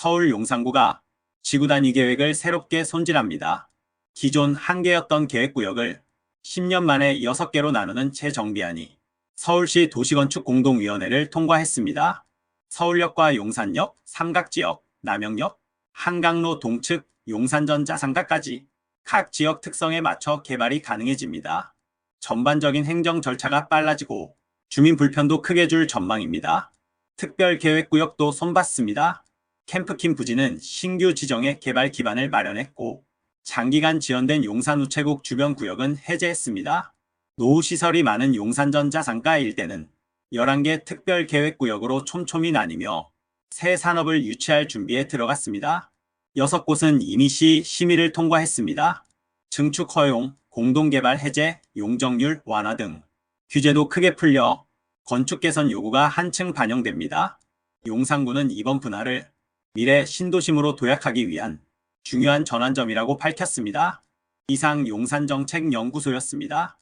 서울 용산구가 지구단위 계획을 새롭게 손질합니다. 기존 한 개였던 계획구역을 10년 만에 6개로 나누는 재정비안이 서울시 도시건축공동위원회를 통과했습니다. 서울역과 용산역, 삼각지역, 남영역, 한강로 동측, 용산전자 상가까지 각 지역 특성에 맞춰 개발이 가능해집니다. 전반적인 행정 절차가 빨라지고 주민 불편도 크게 줄 전망입니다. 특별계획구역도 손봤습니다. 캠프킴 부지는 신규 지정의 개발 기반을 마련했고 장기간 지연된 용산 우체국 주변 구역은 해제했습니다. 노후시설이 많은 용산전자 상가 일대는 11개 특별계획구역으로 촘촘히 나뉘며 새 산업을 유치할 준비에 들어갔습니다. 6곳은 이미 시 심의를 통과했습니다. 증축 허용, 공동개발 해제, 용적률 완화 등 규제도 크게 풀려 건축 개선 요구가 한층 반영됩니다. 용산구는 이번 분할을 미래 신도심으로 도약하기 위한 중요한 전환점이라고 밝혔습니다. 이상 용산정책연구소였습니다.